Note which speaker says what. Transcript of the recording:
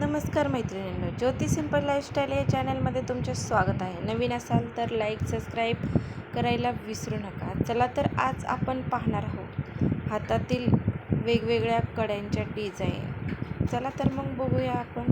Speaker 1: नमस्कार मैत्रिणींनो ज्योती simple lifestyle या चॅनलमध्ये तुमचे स्वागत आहे. नवीन असाल तर लाईक सबस्क्राईब करायला विसरू नका. चला तर आज आपण पाहणार आहोत हातातील वेगवेगळ्या कड्यांच्या डिझाईन चला तर मग बघूया आपण.